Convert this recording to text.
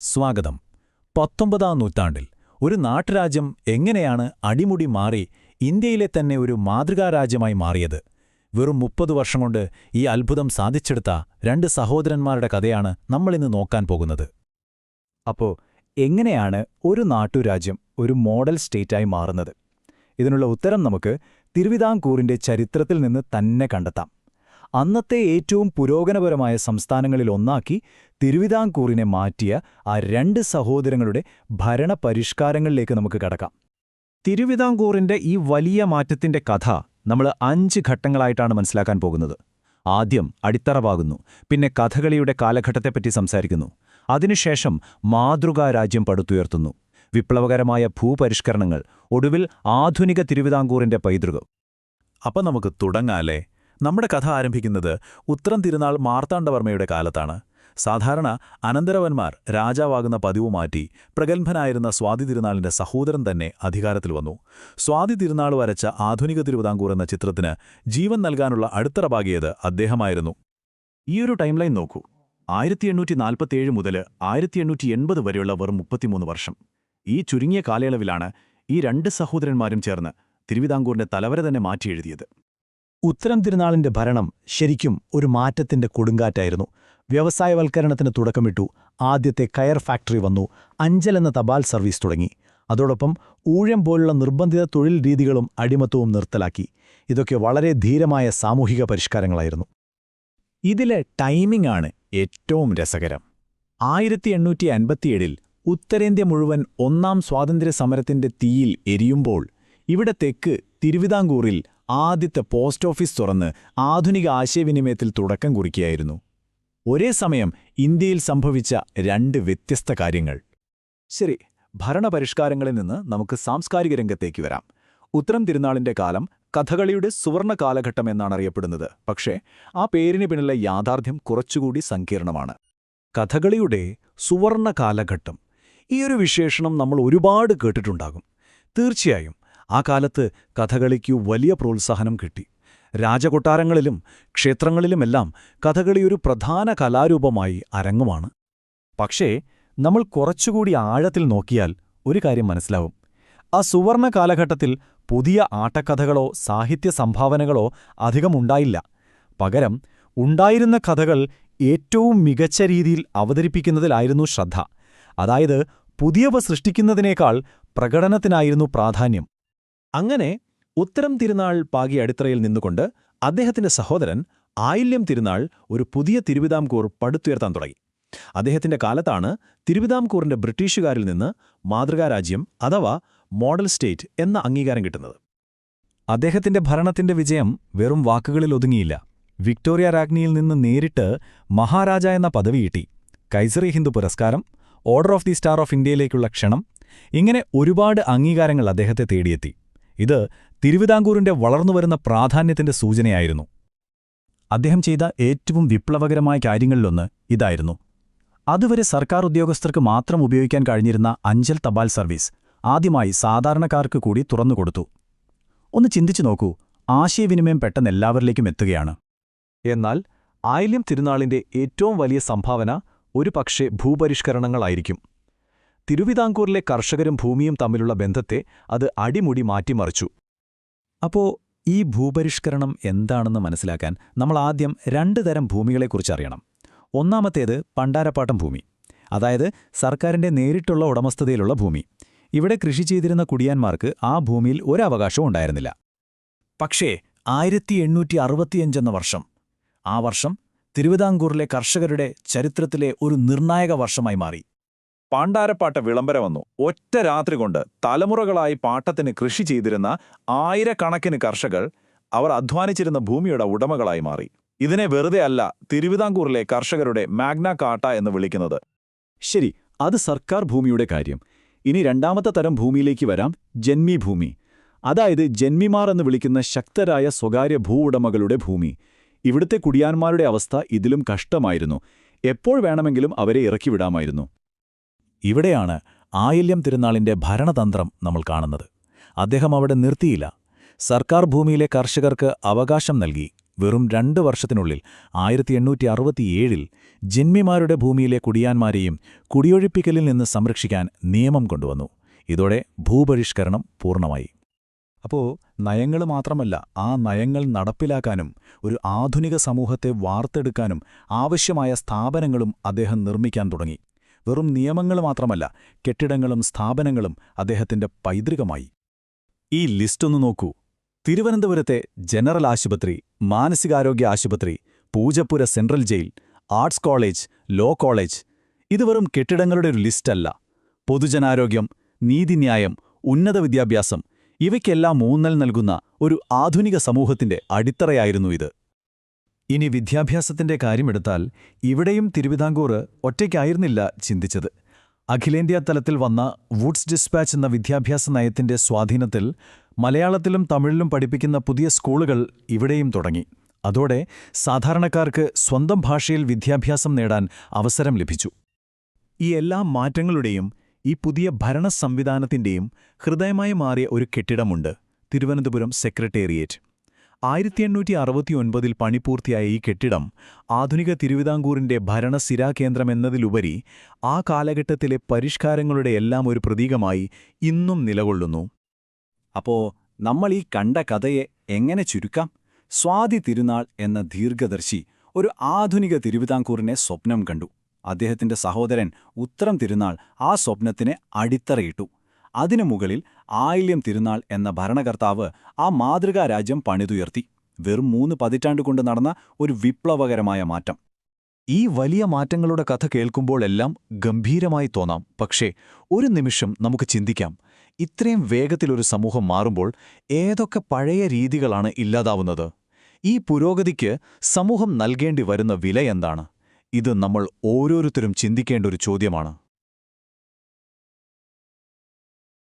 സ്വാഗതം. പത്തൊമ്പതാം നൂറ്റാണ്ടിൽ ഒരു നാട്ടുരാജ്യം എങ്ങനെയാണ് അടിമുടി മാറി ഇന്ത്യയിലെ തന്നെ ഒരു മാതൃകാരാജ്യമായി മാറിയത്? വെറും മുപ്പത് വർഷം കൊണ്ട് ഈ അത്ഭുതം സാധിച്ചെടുത്ത രണ്ട് സഹോദരന്മാരുടെ കഥയാണ് നമ്മളിന്ന് നോക്കാൻ പോകുന്നത്. അപ്പോ എങ്ങനെയാണ് ഒരു നാട്ടുരാജ്യം ഒരു മോഡൽ സ്റ്റേറ്റായി മാറുന്നത്? ഇതിനുള്ള ഉത്തരം നമുക്ക് തിരുവിതാംകൂറിന്റെ ചരിത്രത്തിൽ നിന്ന് തന്നെ കണ്ടെത്താം. അന്നത്തെ ഏറ്റവും പുരോഗമനപരമായ സംസ്ഥാനങ്ങളിലൊന്നാക്കി തിരുവിതാംകൂറിനെ മാറ്റിയ ആ രണ്ട് സഹോദരങ്ങളുടെ ഭരണപരിഷ്കാരങ്ങളിലേക്ക് നമുക്ക് കടക്കാം. തിരുവിതാംകൂറിന്റെ ഈ വലിയ മാറ്റത്തിന്റെ കഥ നമ്മൾ അഞ്ച് ഘട്ടങ്ങളായിട്ടാണ് മനസ്സിലാക്കാൻ പോകുന്നത്. ആദ്യം അടിത്തറവാകുന്നു പിന്നെ കഥകളിയുടെ കാലഘട്ടത്തെപ്പറ്റി സംസാരിക്കുന്നു. അതിനുശേഷം മാതൃകാ രാജ്യം പടുത്തുയർത്തുന്നു. വിപ്ലവകരമായ ഭൂപരിഷ്കരണങ്ങൾ ഒടുവിൽ ആധുനിക തിരുവിതാംകൂറിന്റെ പൈതൃകം. അപ്പം നമുക്ക് തുടങ്ങാല്ലേ നമ്മുടെ കഥ ആരംഭിക്കുന്നത് ഉത്തരം തിരുനാൾ മാർത്താണ്ഡവർമ്മയുടെ കാലത്താണ്. സാധാരണ അനന്തരവന്മാർ രാജാവാകുന്ന പതിവ് മാറ്റി പ്രഗത്ഭനായിരുന്ന സ്വാതി തിരുനാളിന്റെ സഹോദരൻ തന്നെ അധികാരത്തിൽ വന്നു. സ്വാതി തിരുനാൾ വരച്ച ആധുനിക തിരുവിതാംകൂർ എന്ന ചിത്രത്തിന് ജീവൻ നൽകാനുള്ള അടിത്തറ പാകിയത് അദ്ദേഹമായിരുന്നു. ഈയൊരു ടൈംലൈൻ നോക്കൂ. ആയിരത്തി എണ്ണൂറ്റി നാൽപ്പത്തിയേഴ് മുതൽ ആയിരത്തി എണ്ണൂറ്റി എൺപത് വരെയുള്ള വെറും മുപ്പത്തിമൂന്ന് വർഷം. ഈ ചുരുങ്ങിയ കാലയളവിലാണ് ഈ രണ്ട് സഹോദരന്മാരും ചേർന്ന് തിരുവിതാംകൂറിന്റെ തലവരെ തന്നെ മാറ്റിയെഴുതിയത്. ഉത്തരം തിരുനാളിന്റെ ഭരണം ശരിക്കും ഒരു മാറ്റത്തിന്റെ കൊടുങ്കാറ്റായിരുന്നു. വ്യവസായവൽക്കരണത്തിന് തുടക്കമിട്ടു. ആദ്യത്തെ കയർ ഫാക്ടറി വന്നു. അഞ്ചൽ എന്ന തപാൽ സർവീസ് തുടങ്ങി. അതോടൊപ്പം ഊഴം പോലുള്ള നിർബന്ധിത തൊഴിൽ രീതികളും അടിമത്തവും നിർത്തലാക്കി. ഇതൊക്കെ വളരെ ധീരമായ സാമൂഹിക പരിഷ്കാരങ്ങളായിരുന്നു. ഇതിലെ ടൈമിംഗ് ആണ് ഏറ്റവും രസകരം. ആയിരത്തി എണ്ണൂറ്റി അൻപത്തിയേഴിൽ ഉത്തരേന്ത്യ മുഴുവൻ ഒന്നാം സ്വാതന്ത്ര്യ സമരത്തിന്റെ തീയിൽ എരിയുമ്പോൾ ഇവിടെ തെക്ക് തിരുവിതാംകൂറിൽ ആദ്യത്തെ പോസ്റ്റ് ഓഫീസ് തുറന്ന് ആധുനിക ആശയവിനിമയത്തിൽ തുടക്കം കുറിക്കുകയായിരുന്നു. ഒരേ സമയം ഇന്ത്യയിൽ സംഭവിച്ച രണ്ട് വ്യത്യസ്ത കാര്യങ്ങൾ. ശരി ഭരണപരിഷ്കാരങ്ങളിൽ നിന്ന് നമുക്ക് സാംസ്കാരിക രംഗത്തേക്ക് വരാം. ഉത്തരം തിരുനാളിന്റെ കാലം കഥകളിയുടെ സുവർണ കാലഘട്ടം എന്നാണ് അറിയപ്പെടുന്നത്. പക്ഷേ ആ പേരിന് പിന്നിലെ യാഥാർത്ഥ്യം കുറച്ചുകൂടി സങ്കീർണമാണ്. കഥകളിയുടെ സുവർണ കാലഘട്ടം. ഒരു വിശേഷണം നമ്മൾ ഒരുപാട് കേട്ടിട്ടുണ്ടാകും. തീർച്ചയായും ആ കാലത്ത് കഥകളിക്കു വലിയ പ്രോത്സാഹനം കിട്ടി. രാജകൊട്ടാരങ്ങളിലും ക്ഷേത്രങ്ങളിലുമെല്ലാം കഥകളി ഒരു പ്രധാന കലാരൂപമായി അരങ്ങുമാണ്. പക്ഷേ നമ്മൾ കുറച്ചുകൂടി ആഴത്തിൽ നോക്കിയാൽ ഒരു കാര്യം മനസ്സിലാവും. ആ സുവർണ കാലഘട്ടത്തിൽ പുതിയ ആട്ടക്കഥകളോ സാഹിത്യ സംഭാവനകളോ അധികമുണ്ടായില്ല പകരം ഉണ്ടായിരുന്ന കഥകൾ ഏറ്റവും മികച്ച രീതിയിൽ അവതരിപ്പിക്കുന്നതിലായിരുന്നു ശ്രദ്ധ. അതായത് പുതിയവ സൃഷ്ടിക്കുന്നതിനേക്കാൾ പ്രകടനത്തിനായിരുന്നു പ്രാധാന്യം. അങ്ങനെ ഉത്തരം തിരുനാൾ പാകി അടിത്തറയിൽ നിന്നുകൊണ്ട് അദ്ദേഹത്തിന്റെ സഹോദരൻ ആയില്യം തിരുനാൾ ഒരു പുതിയ തിരുവിതാംകൂർ പടുത്തുയർത്താൻ തുടങ്ങി. അദ്ദേഹത്തിന്റെ കാലത്താണ് തിരുവിതാംകൂറിന്റെ ബ്രിട്ടീഷുകാരിൽ നിന്ന് മാതൃകാരാജ്യം അഥവാ മോഡൽ സ്റ്റേറ്റ് എന്ന അംഗീകാരം കിട്ടുന്നത്. അദ്ദേഹത്തിന്റെ ഭരണത്തിന്റെ വിജയം വെറും വാക്കുകളിൽ ഒതുങ്ങിയില്ല. വിക്ടോറിയ രാജ്ഞിയിൽ നിന്ന് നേരിട്ട് മഹാരാജ എന്ന പദവി കിട്ടി. കൈസറി ഹിന്ദു പുരസ്കാരം order of the star of ഇന്ത്യയിലേക്കുള്ള ക്ഷണം ഇങ്ങനെ ഒരുപാട് അംഗീകാരങ്ങൾ അദ്ദേഹത്തെ തേടിയെത്തി. ഇത് തിരുവിതാംകൂറിന്റെ വളർന്നുവരുന്ന പ്രാധാന്യത്തിന്റെ സൂചനയായിരുന്നു. അദ്ദേഹം ചെയ്ത ഏറ്റവും വിപ്ലവകരമായ കാര്യങ്ങളിലൊന്ന് ഇതായിരുന്നു. അതുവരെ സർക്കാർ ഉദ്യോഗസ്ഥർക്ക് മാത്രം ഉപയോഗിക്കാൻ കഴിഞ്ഞിരുന്ന അഞ്ചൽ തപാൽ സർവീസ് ആദ്യമായി സാധാരണക്കാർക്ക് കൂടി തുറന്നുകൊടുത്തു ഒന്ന് ചിന്തിച്ചു നോക്കൂ ആശയവിനിമയം പെട്ടെന്ന് എല്ലാവരിലേക്കും എത്തുകയാണ്. എന്നാൽ ആയില്യം തിരുനാളിന്റെ ഏറ്റവും വലിയ സംഭാവന ഒരു പക്ഷേ ഭൂപരിഷ്കരണങ്ങളായിരിക്കും. തിരുവിതാംകൂറിലെ കർഷകരും ഭൂമിയും തമ്മിലുള്ള ബന്ധത്തെ അത് അടിമുടി മാറ്റിമറിച്ചു. അപ്പോ ഈ ഭൂപരിഷ്കരണം എന്താണെന്ന് മനസ്സിലാക്കാൻ നമ്മൾ ആദ്യം രണ്ട് തരം ഭൂമികളെക്കുറിച്ച് അറിയണം. ഒന്നാമത്തേത് പണ്ടാരപ്പാട്ടം ഭൂമി അതായത് സർക്കാരിന്റെ നേരിട്ടുള്ള ഉടമസ്ഥതയിലുള്ള ഭൂമി. ഇവിടെ കൃഷി ചെയ്തിരുന്ന കുടിയാന്മാർക്ക് ആ ഭൂമിയിൽ ഒരവകാശവും ഉണ്ടായിരുന്നില്ല. പക്ഷേ ആയിരത്തി എണ്ണൂറ്റി അറുപത്തിയഞ്ചെന്ന വർഷം ആ വർഷം തിരുവിതാംകൂറിലെ കർഷകരുടെ ചരിത്രത്തിലെ ഒരു നിർണായക വർഷമായി മാറി. പാണ്ടാരപ്പാട്ട വിളംബരം വന്നു. ഒറ്റ രാത്രി കൊണ്ട് തലമുറകളായി പാട്ടത്തിന് കൃഷി ചെയ്തിരുന്ന ആയിരക്കണക്കിന് കർഷകർ അവർ അധ്വാനിച്ചിരുന്ന ഭൂമിയുടെ ഉടമകളായി മാറി. ഇതിനെ വെറുതെ അല്ല തിരുവിതാംകൂറിലെ കർഷകരുടെ മാഗ്ന കാട്ട എന്ന് വിളിക്കുന്നത്. ശരി അത് സർക്കാർ ഭൂമിയുടെ കാര്യം. ഇനി രണ്ടാമത്തെ തരം ഭൂമിയിലേക്ക് വരാം ജന്മി ഭൂമി. അതായത് ജന്മിമാർ എന്ന് വിളിക്കുന്ന ശക്തരായ സ്വകാര്യ ഭൂ ഉടമകളുടെ ഭൂമി. ഇവിടുത്തെ കുടിയാന്മാരുടെ അവസ്ഥ ഇതിലും കഷ്ടമായിരുന്നു. എപ്പോൾ വേണമെങ്കിലും അവരെ ഇറക്കിവിടാമായിരുന്നു ഇവിടെയാണ് ആയില്യം തിരുനാളിന്റെ ഭരണതന്ത്രം നമ്മൾ കാണുന്നത്. അദ്ദേഹം അവിടെ നിർത്തിയില്ല. സർക്കാർ ഭൂമിയിലെ കർഷകർക്ക് അവകാശം നൽകി. വെറും രണ്ട് വർഷത്തിനുള്ളിൽ ആയിരത്തി എണ്ണൂറ്റി അറുപത്തിയേഴിൽ ജന്മിമാരുടെ ഭൂമിയിലെ കുടിയാന്മാരെയും കുടിയൊഴിപ്പിക്കലിൽ നിന്ന് സംരക്ഷിക്കാൻ നിയമം കൊണ്ടുവന്നു. ഇതോടെ ഭൂപരിഷ്കരണം പൂർണമായി. അപ്പോൾ നയങ്ങൾ മാത്രമല്ല ആ നയങ്ങൾ നടപ്പിലാക്കാനും ഒരു ആധുനിക സമൂഹത്തെ വാർത്തെടുക്കാനും ആവശ്യമായ സ്ഥാപനങ്ങളും അദ്ദേഹം നിർമ്മിക്കാൻ തുടങ്ങി. വെറും നിയമങ്ങൾ മാത്രമല്ല കെട്ടിടങ്ങളും സ്ഥാപനങ്ങളും അദ്ദേഹത്തിന്റെ പൈതൃകമായി. ഈ ലിസ്റ്റൊന്നു നോക്കൂ. തിരുവനന്തപുരത്തെ ജനറൽ ആശുപത്രി മാനസികാരോഗ്യ ആശുപത്രി Poojappura central jail arts college law college ഇത് വെറും കെട്ടിടങ്ങളുടെ ഒരു ലിസ്റ്റല്ല. പൊതുജനാരോഗ്യം നീതിന്യായം ഉന്നത വിദ്യാഭ്യാസം ഇവയ്ക്കെല്ലാം ഊന്നൽ നൽകുന്ന ഒരു ആധുനിക സമൂഹത്തിന്റെ അടിത്തറയായിരുന്നു ഇത്. ഇനി വിദ്യാഭ്യാസത്തിന്റെ കാര്യമെടുത്താൽ ഇവിടെയും തിരുവിതാംകൂർ ഒറ്റയ്ക്കായിരുന്നില്ല ചിന്തിച്ചത്. അഖിലേന്ത്യാ തലത്തിൽ വന്ന വുഡ്സ് ഡിസ്പാച്ച് എന്ന വിദ്യാഭ്യാസ നയത്തിന്റെ സ്വാധീനത്തിൽ മലയാളത്തിലും തമിഴിലും പഠിപ്പിക്കുന്ന പുതിയ സ്കൂളുകൾ ഇവിടെയും തുടങ്ങി. അതോടെ സാധാരണക്കാർക്ക് സ്വന്തം ഭാഷയിൽ വിദ്യാഭ്യാസം നേടാൻ അവസരം ലഭിച്ചു. ഈ എല്ലാ മാറ്റങ്ങളുടെയും ഈ പുതിയ ഭരണ സംവിധാനത്തിന്റെയും ഹൃദയമായി മാറിയ ഒരു കെട്ടിടമുണ്ട്. തിരുവനന്തപുരം സെക്രട്ടേറിയറ്റ്. ആയിരത്തി എണ്ണൂറ്റി അറുപത്തിയൊൻപതിൽ പണിപൂർത്തിയായ ഈ കെട്ടിടം ആധുനിക തിരുവിതാംകൂറിന്റെ ഭരണസിരാകേന്ദ്രമെന്നതിലുപരി ആ കാലഘട്ടത്തിലെ പരിഷ്കാരങ്ങളുടെ എല്ലാം ഒരു പ്രതീകമായി ഇന്നും നിലകൊള്ളുന്നു. അപ്പോ നമ്മൾ ഈ കണ്ട കഥയെ എങ്ങനെ ചുരുക്കാം? സ്വാതി തിരുനാൾ എന്ന ദീർഘദർശി ഒരു ആധുനിക തിരുവിതാംകൂറിനെ സ്വപ്നം കണ്ടു. അദ്ദേഹത്തിന്റെ സഹോദരൻ ഉത്തരം തിരുനാൾ ആ സ്വപ്നത്തിന് അടിത്തറയിട്ടു. അതിനു മുകളിൽ ആയില്യം തിരുനാൾ എന്ന ഭരണകർത്താവ് ആ മാതൃകാ രാജ്യം പണിതുയർത്തി. വെറും മൂന്ന് പതിറ്റാണ്ടുകൊണ്ട് നടന്ന ഒരു വിപ്ലവകരമായ മാറ്റം. ഈ വലിയ മാറ്റങ്ങളുടെ കഥ കേൾക്കുമ്പോഴെല്ലാം ഗംഭീരമായി തോന്നാം. പക്ഷേ ഒരു നിമിഷം നമുക്ക് ചിന്തിക്കാം. ഇത്രയും വേഗത്തിലൊരു സമൂഹം മാറുമ്പോൾ ഏതൊക്കെ പഴയ രീതികളാണ് ഇല്ലാതാവുന്നത്? ഈ പുരോഗതിക്ക് സമൂഹം നൽകേണ്ടി വരുന്ന വില എന്താണ്? ഇത് നമ്മൾ ഓരോരുത്തരും ചിന്തിക്കേണ്ട ഒരു ചോദ്യമാണ്.